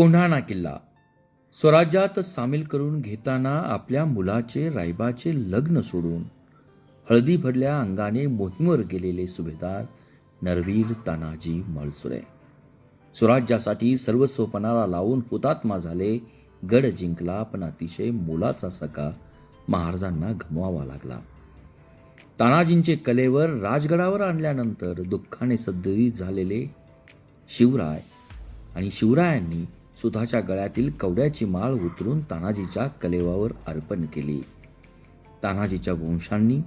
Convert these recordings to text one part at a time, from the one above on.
कोंढाणा किल्ला. स्वराज्यात सामील करून घेताना आपल्या मुलाचे रायबाचे लग्न सोडून हळदी भरल्या अंगाने मोहिमेवर गेलेले सुभेदार नरवीर तानाजी मळसुरे. स्वराज्यासाठी सर्वस्व पणाला लावून हुतात्मा झाले गड जिंकला पण अतिशय मोलाचा सका महाराजांना गमवावा लागला. तानाजींचे कलेवर राजगडावर आणल्यानंतर दुःखाने सद्दरी झालेले शिवराय आणि शिवरायांनी सुधाच्या गळ्यातील कवड्याची माळ उतरून तानाजीच्या कलेवावर अर्पण केली. तानाजीच्या वंशांनी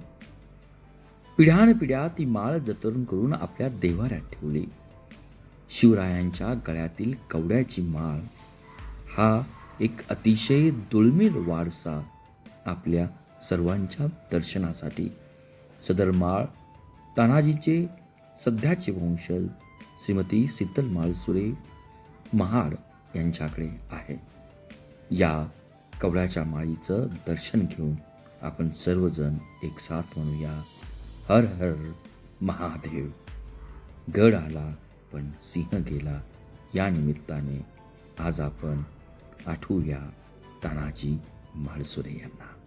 पिढ्यानपिढ्या ती माळ जतन करून आपल्या देवाऱ्यात ठेवली. शिवरायांच्या गळ्यातील कवड्याची माळ हा एक अतिशय दुर्मिळ वारसा आपल्या सर्वांच्या दर्शनासाठी. सदर माळ तानाजीचे सध्याचे वंशज श्रीमती शीतल माळसुरे महाड यांच्याकडे आहे. या कवळ्याच्या माळीचं दर्शन घेऊन आपण सर्वजण एक साथ म्हणूया हर हर महादेव. गड आला पण सिंह गेला. या निमित्ताने आज आपण आठवूया तानाजी माळसुरे यांना.